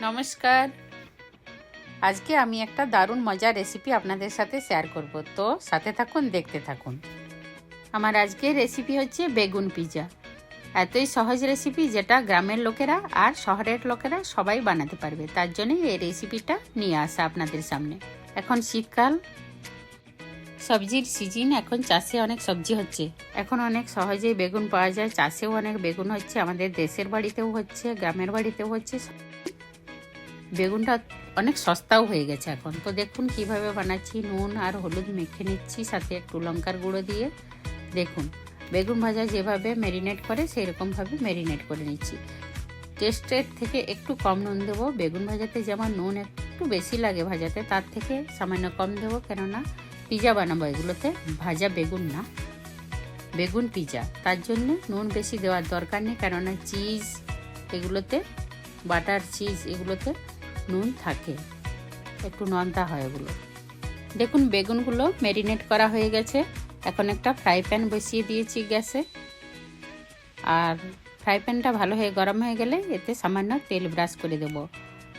নমস্কার। আজকে আমি একটা দারুণ মজার রেসিপি আপনাদের সাথে শেয়ার করব। তো সাথে থাকুন, দেখতে থাকুন। আমার আজকের রেসিপি হচ্ছে বেগুন পিজা এতই সহজ রেসিপি যেটা গ্রামের লোকেরা আর শহরের লোকেরা সবাই বানাতে পারবে। তার জন্যই এই রেসিপিটা নিয়ে আসা আপনাদের সামনে। এখন শীতকাল। সবজির সিজন এখন চাষে অনেক সবজি হচ্ছে। এখন অনেক সহজেই বেগুন পাওয়া যায়। চাষেও অনেক বেগুন হচ্ছে। আমাদের দেশের বাড়িতেও হচ্ছে, গ্রামের বাড়িতেও হচ্ছে। বেগুনটা অনেক সস্তাও হয়ে গেছে এখন। তো দেখুন কীভাবে বানাচ্ছি, নুন আর হলুদ মেখে নিচ্ছি, সাথে একটু লঙ্কার গুঁড়ো দিয়ে। দেখুন, বেগুন ভাজা যেভাবে ম্যারিনেট করে সেই রকমভাবে ম্যারিনেট করে নিচ্ছি। টেস্টের থেকে একটু কম নুন দেবো। বেগুন ভাজাতে যেমন নুন একটু বেশি লাগে ভাজাতে, তার থেকে সামান্য কম দেবো। কেননা পিজা বানাবো এগুলোতে, ভাজা বেগুন না, বেগুন পিজা। তার জন্য নুন বেশি দেওয়ার দরকার নেই, কেননা চিজ এগুলোতে বাটার চিজ এগুলোতে নুন থাকে। একটু নন্তা হয় এগুলো দেখুন, বেগুনগুলো ম্যারিনেট করা হয়ে গেছে। এখন একটা ফ্রাই প্যান বসিয়ে দিয়েছি গ্যাসে। আর ফ্রাই প্যানটা ভালো হয়ে, গরম হয়ে গেলে এতে সামান্য তেল ব্রাশ করে দেবো।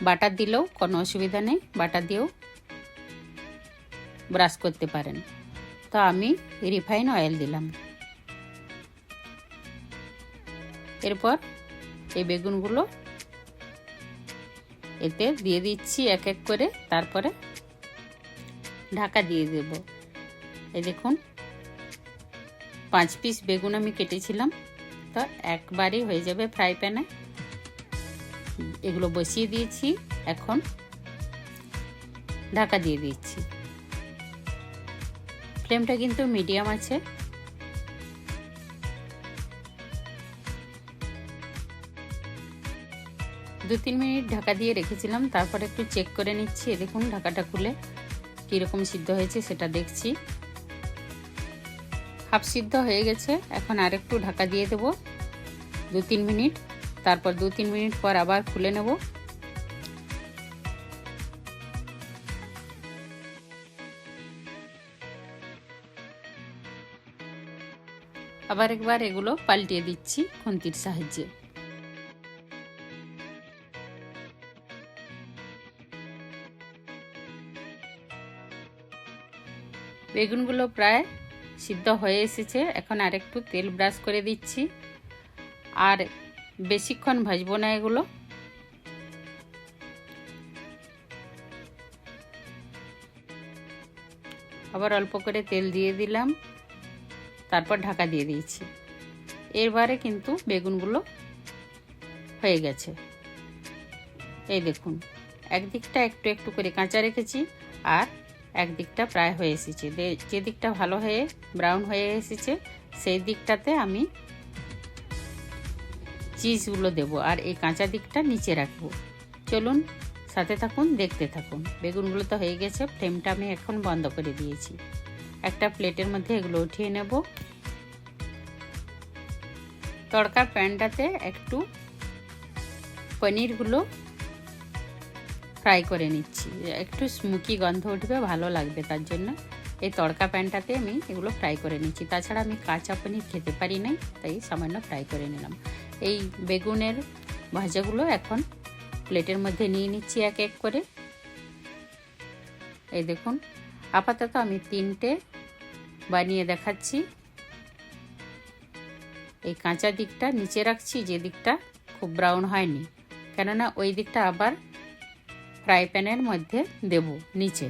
বাটার দিলেও কোনো অসুবিধা নেই, বাটার দিয়েও ব্রাশ করতে পারেন। তো আমি রিফাইন অয়েল দিলাম। এরপর এই বেগুনগুলো এতে দিয়ে দিচ্ছি এক এক করে, তারপরে ঢাকা দিয়ে দেব। এই দেখুন, পাঁচ পিস বেগুন আমি কেটেছিলাম, তো একবারই হয়ে যাবে ফ্রাই প্যানে। এগুলো বসিয়ে দিয়েছি, এখন ঢাকা দিয়ে দিচ্ছি। ফ্লেমটা কিন্তু মিডিয়াম আছে। দু তিন মিনিট ঢাকা দিয়ে রেখেছিলাম, তারপর একটু চেক করে নিচ্ছি দেখুন ঢাকাটা খুলে কীরকম সিদ্ধ হয়েছে সেটা দেখছি। হাফ সিদ্ধ হয়ে গেছে, এখন আর একটু ঢাকা দিয়ে দেব দু তিন মিনিট, তারপর দু তিন মিনিট পর আবার খুলে নেব। আবার একবার এগুলো পাল্টিয়ে দিচ্ছি খুন্তির সাহায্যে। বেগুনগুলো প্রায় সিদ্ধ হয়ে এসেছে। এখন আর একটু তেল ব্রাশ করে দিচ্ছি। আর বেশিক্ষণ ভাজবো না এগুলো। আবার অল্প করে তেল দিয়ে দিলাম। তারপর ঢাকা দিয়ে দিয়েছি। এরবারে কিন্তু বেগুনগুলো হয়ে গেছে। এই দেখুন, একদিকটা একটু একটু করে কাঁচা রেখেছি আর একদিকটা প্রায় হয়ে এসেছে। যে দিকটা ভালো হয়ে ব্রাউন হয়ে এসেছে, সেই দিকটাতে আমি চিজগুলো দেব আর এই কাঁচা দিকটা নিচে রাখব। চলুন, সাথে থাকুন, দেখতে থাকুন। বেগুনগুলো তো হয়ে গেছে ফ্লেমটা আমি এখন বন্ধ করে দিয়েছি। একটা প্লেটের মধ্যে এগুলো উঠিয়ে নেব। তড়কা প্যানটাতে একটু পনিরগুলো ফ্রাই করে নিচ্ছি। একটু স্মুকি গন্ধ উঠবে, ভালো লাগবে তার জন্য। এই তড়কা প্যানটাতে আমি এগুলো ফ্রাই করে নিচ্ছি। তাছাড়া আমি কাঁচা পনির খেতে পারি নাই, তাই সামান্য ফ্রাই করে নিলাম। এই বেগুনের ভাজাগুলো এখন প্লেটের মধ্যে নিয়ে নিচ্ছি এক এক করে। এই দেখুন, আপাতত আমি তিনটে বানিয়ে দেখাচ্ছি। এই কাঁচা দিকটা নিচে রাখছি, যে দিকটা খুব ব্রাউন হয়নি। কেননা ওই দিকটা আবার ফ্রাই প্যানের মধ্যে দেব নিচে।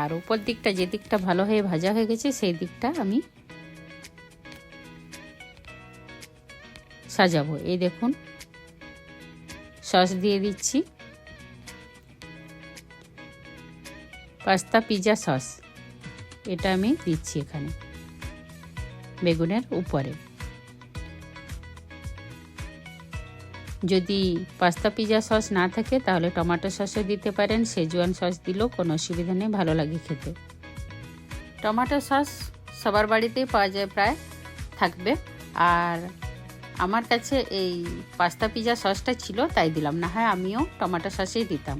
আর উপর দিকটা যে দিকটা ভালো হয়ে ভাজা হয়ে গেছে, সেই দিকটা আমি সাজাবো। এই দেখুন, সস দিয়ে দিচ্ছি। পাস্তা পিজা সস, এটা আমি দিচ্ছি এখানে, বেগুনের উপরে। যদি পাস্তা পিজা সস না থাকে, তাহলে টমেটো সসও দিতে পারেন। সেজুয়ান সস দিলেও কোনো অসুবিধা নেই, ভালো লাগে খেতে। টমেটো সস সবার বাড়িতেই পাওয়া যায় প্রায়, থাকবে। আর আমার কাছে এই পাস্তা পিজা সসটা ছিল, তাই দিলাম। না হয় আমিও টমেটো সসেই দিতাম।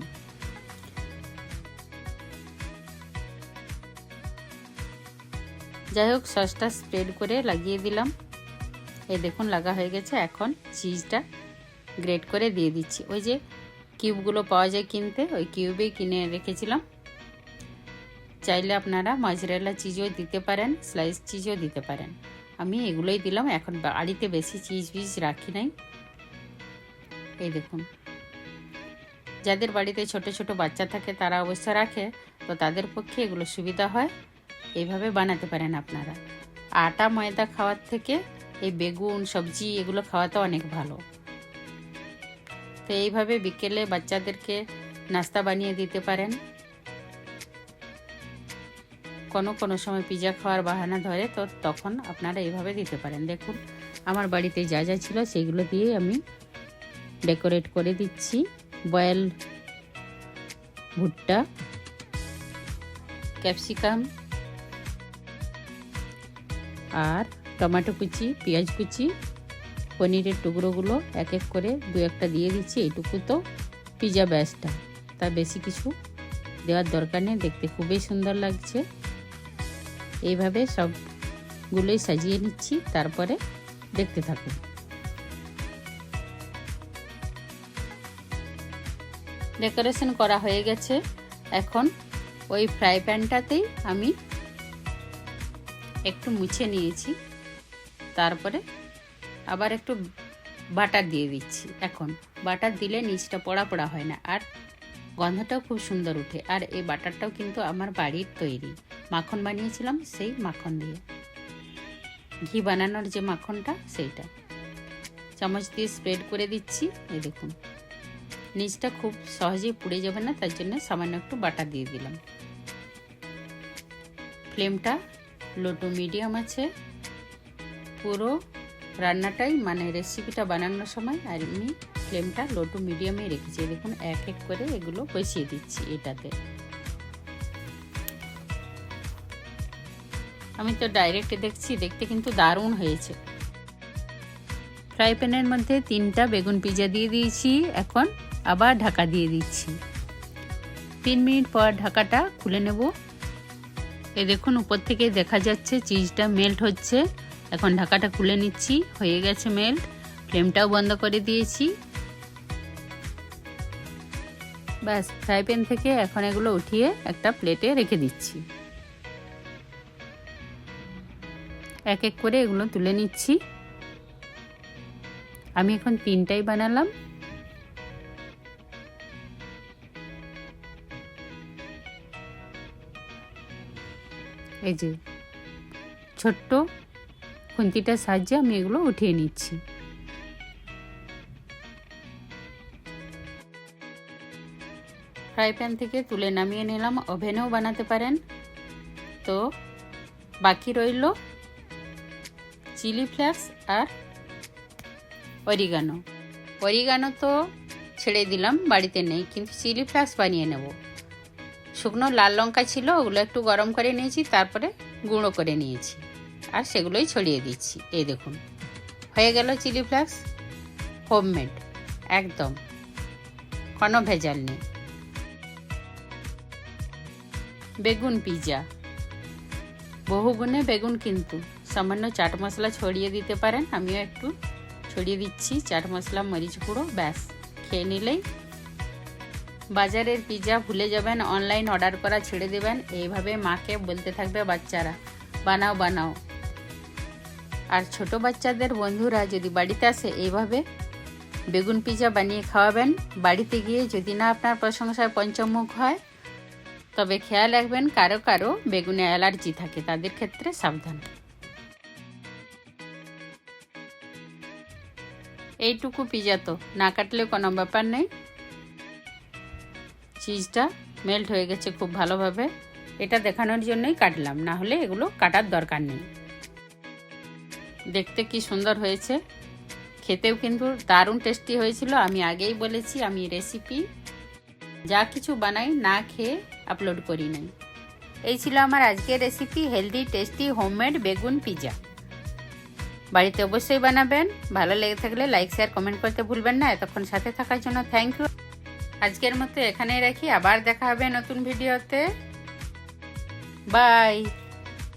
যাই হোক সসটা স্প্রেড করে লাগিয়ে দিলাম। এই দেখুন, লাগা হয়ে গেছে। এখন চিজটা গ্রেট করে দিয়ে দিচ্ছি। ওই যে কিউবগুলো পাওয়া যায় কিনতে, ওই কিউবেই কিনে রেখেছিলাম। চাইলে আপনারা মজরেলা চিজও দিতে পারেন স্লাইস চিজও দিতে পারেন। আমি এগুলোই দিলাম, এখন বাড়িতে বেশি চিজ ফিজ রাখি নাই। এই দেখুন। যাদের বাড়িতে ছোট ছোট বাচ্চা থাকে, তারা অবশ্য রাখে, তো তাদের পক্ষে এগুলো সুবিধা হয়। এইভাবে বানাতে পারেন আপনারা। আটা, ময়দা খাওয়ার থেকে এই বেগুন, সবজি, এগুলো খাওয়াতে অনেক ভালো। তো এইভাবে বিকেলে বাচ্চাদেরকে নাস্তা বানিয়ে দিতে পারেন। কোনো কোনো সময় পিজা খাওয়ার বাহানা ধরে তো তখন আপনারা এইভাবে দিতে পারেন। দেখুন, আমার বাড়িতে যা যা ছিল সেগুলো দিয়ে আমি ডেকোরেট করে দিচ্ছি। বয়েল ভুট্টা, ক্যাপসিকাম আর টমেটো কুচি, পেঁয়াজ কুচি পনিরের টুকরোগুলো এক এক করে দু একটা দিয়ে দিচ্ছি এইটুকু তো পিজা ব্যাসটা তা বেশি কিছু দেওয়ার দরকার নেই, দেখতে খুবই সুন্দর লাগছে। এইভাবে সবগুলোই সাজিয়ে নিচ্ছি, তারপরে দেখতে থাকুন। ডেকোরেশন করা হয়ে গেছে। এখন ওই ফ্রাই প্যানটাতেই আমি একটু মুছে নিয়েছি। তারপরে আবার একটু বাটার দিয়ে দিচ্ছি। এখন বাটার দিলে নিচটা পড়া পড়া হয় না, আর গন্ধটাও খুব সুন্দর উঠে আর এই বাটারটাও কিন্তু আমার বাড়ির তৈরি। মাখন বানিয়েছিলাম সেই মাখন দিয়ে। ঘি বানানোর যে মাখনটা সেইটা। চামচ দিয়ে স্প্রেড করে দিচ্ছি, এই দেখুন। নিচটা খুব সহজেই পুড়ে যাবে না, তার জন্য সামান্য একটু বাটার দিয়ে দিলাম। ফ্লেমটা লো টু মিডিয়াম আছে। পুরো রান্নাটাই মানে রেসিপিটা বানানোর সময় আর আমি ফ্লেমটা লো টু মিডিয়ামে রেখেছি। দেখুন, এক এক করে এগুলো বসিয়ে দিচ্ছি এটাতে। আমি তো ডাইরেক্ট দেখছি, দেখতে কিন্তু দারুণ হয়েছে। ফ্রাই প্যানের মধ্যে তিনটা বেগুন পিজা দিয়ে দিয়েছি, এখন আবার ঢাকা দিয়ে দিচ্ছি। তিন মিনিট পর ঢাকাটা খুলে নেব। এ দেখুন, উপর থেকে দেখা যাচ্ছে চিজটা মেল্ট হচ্ছে। এখন ঢাকাটা খুলে নিচ্ছি। হয়ে গেছে মেল্ট ফ্লেমটাও বন্ধ করে দিয়েছি। ব্যাস ফ্রাই প্যান থেকে এখন এগুলো উঠিয়ে একটা প্লেটে রেখে দিচ্ছি। এক এক করে এগুলো তুলে নিচ্ছি। আমি এখন তিনটাই বানালাম। এই যে, ছোট্ট খুন্তিটার সাহায্যে আমি এগুলো উঠিয়ে নিচ্ছি। ফ্রাই প্যান থেকে তুলে নামিয়ে নিলাম, ওভেনেও বানাতে পারেন। তো, বাকি রইল চিলি ফ্লেক্স আর অরিগানো। অরিগানো তো ছেড়ে দিলাম, বাড়িতে নেই, কিন্তু চিলি ফ্লেক্স বানিয়ে নেব। শুকনো লাল লঙ্কা ছিল, ওগুলো একটু গরম করে নিয়েছি, তারপরে গুঁড়ো করে নিয়েছি। আর সেগুলোই ছড়িয়ে দিচ্ছি। এই দেখুন, হয়ে গেল চিলি ফ্লেক্স, হোমমেড, একদম, কোনো ভেজাল নেই। বেগুন পিজা, বহু গুণে বেগুন কিন্তু, সামান্য চাট মশলা ছড়িয়ে দিতে পারেন, আমিও একটু ছড়িয়ে দিচ্ছি চাট মশলা, মরিচ গুঁড়ো, ব্যাস, খেয়ে নিলেই। বাজারের পিজা ভুলে যাবেন, অনলাইন অর্ডার করা ছেড়ে দেবেন, এইভাবে মাকে বলতে থাকবে বাচ্চারা, বানাও বানাও। আর ছোট বাচ্চাদের বন্ধুরা যদি বাড়িতে আসে, এইভাবে বেগুন পিজা বানিয়ে খাওয়াবেন। বাড়িতে গিয়ে যদি না আপনার প্রশংসায় পঞ্চমুখ হয়, তবে খেয়াল রাখবেন কারও কারও বেগুনে অ্যালার্জি থাকে, তাদের ক্ষেত্রে সাবধান। এইটুকু পিজা তো, না কাটলেও কোনো ব্যাপার নেই। চিজটা মেল্ট হয়ে গেছে খুব ভালোভাবে। এটা দেখানোর জন্যই কাটলাম, না হলে এগুলো কাটার দরকার নেই। দেখতে কি সুন্দর হয়েছে। খেতেও কিন্তু দারুণ টেস্টি হয়েছিল। আমি আগেই বলেছি, আমি রেসিপি যা কিছু বানাই না খেয়ে আপলোড করি নাই। এই ছিল আমার আজকের রেসিপি হেলদি টেস্টি হোমমেড বেগুন পিজা বাড়িতে অবশ্যই বানাবেন। ভালো লেগে থাকলে লাইক শেয়ার কমেন্ট করতে ভুলবেন না। এতক্ষণ সাথে থাকার জন্য থ্যাংক ইউ আজকের মতো এখানেই রাখি। আবার দেখা হবে নতুন ভিডিওতে বাই